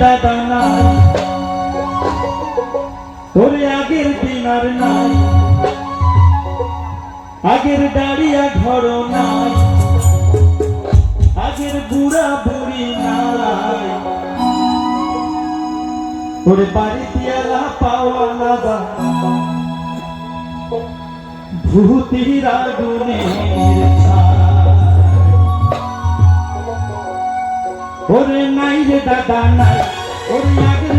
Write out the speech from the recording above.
দাদা নাই ওরে আগের দিনার নাই। আগের দাঁড়িয়া ঘর নাই। আগের বুড়া বুড়ি নাই। বাড়ি দিয়ালা পাওয়ালা বা ভূতির আগুনের ছায়। ওরে নাই রে দাদা নাই ওরে আগের